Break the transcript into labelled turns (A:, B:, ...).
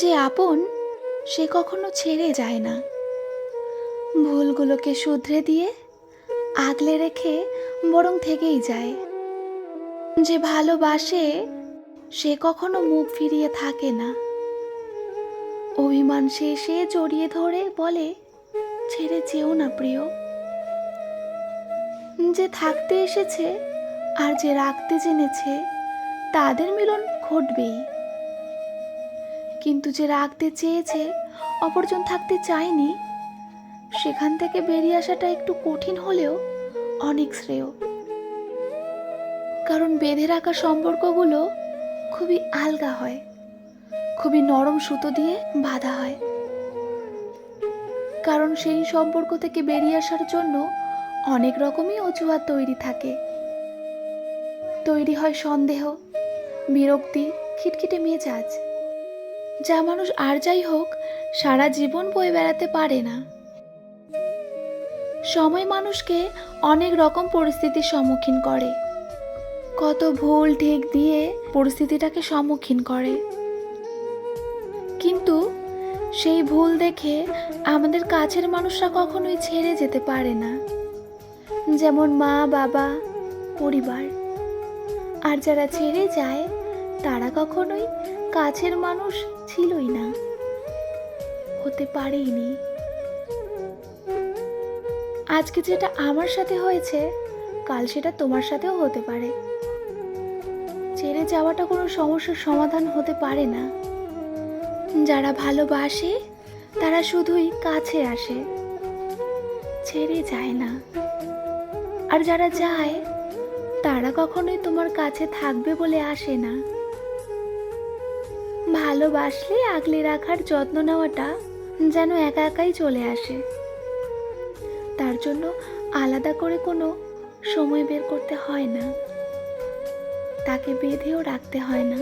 A: যে আপন, সে কখনো ছেড়ে যায় না। ভুলগুলোকে শুধরে দিয়ে, আগলে রেখে বরং থেকেই যায়। যে ভালোবাসে, সে কখনো মুখ ফিরিয়ে থাকে না। অভিমান শেষে জড়িয়ে ধরে বলে, ছেড়ে যেও না প্রিয়। যে থাকতে এসেছে আর যে রাখতে জেনেছে, তাদের মিলন ঘটবেই। কিন্তু যে রাখতে চেয়েছে, অপরজন থাকতে চায়নি, সেখান থেকে বেরিয়ে আসাটা একটু কঠিন হলেও অনেক শ্রেয়। কারণ বেঁধে রাখা সম্পর্কগুলো খুবই আলগা হয়, খুবই নরম সুতো দিয়ে বাঁধা হয়। কারণ সেই সম্পর্ক থেকে বেরিয়ে আসার জন্য অনেক রকমই অজুহাত তৈরি থাকে। তৈরি হয় সন্দেহ, বিরক্তি, খিটখিটে মেজাজ। যা মানুষ আর যাই হোক, সারা জীবন বয়ে বেড়াতে পারে না। সময় মানুষকে অনেক রকম পরিস্থিতির সম্মুখীন করে। কত ভুল ঠিক দিয়ে পরিস্থিতিটাকে সম্মুখীন করে। কিন্তু সেই ভুল দেখে আমাদের কাছের মানুষরা কখনোই ছেড়ে যেতে পারে না। যেমন মা, বাবা, পরিবার। আর যারা ছেড়ে যায়, তারা কখনোই কাছের মানুষ ছিলই না। হতে পারেইনি। আজকে যেটা আমার সাথে হয়েছে, কাল সেটা তোমার সাথেও হতে পারে। ছেড়ে যাওয়াটা কোনো সমস্যার সমাধান হতে পারে না। যারা ভালোবাসে, তারা শুধুই কাছে আসে। ছেড়ে যায় না। আর যারা যায়, তারা কখনোই তোমার কাছে থাকবে বলে আসে না। ভালোবাসলে আগলে রাখার যত্ন নেওয়াটা যেন একা একাই চলে আসে। তার জন্য আলাদা করে কোনো সময় বের করতে হয় না। তাকে বেঁধেও রাখতে হয় না।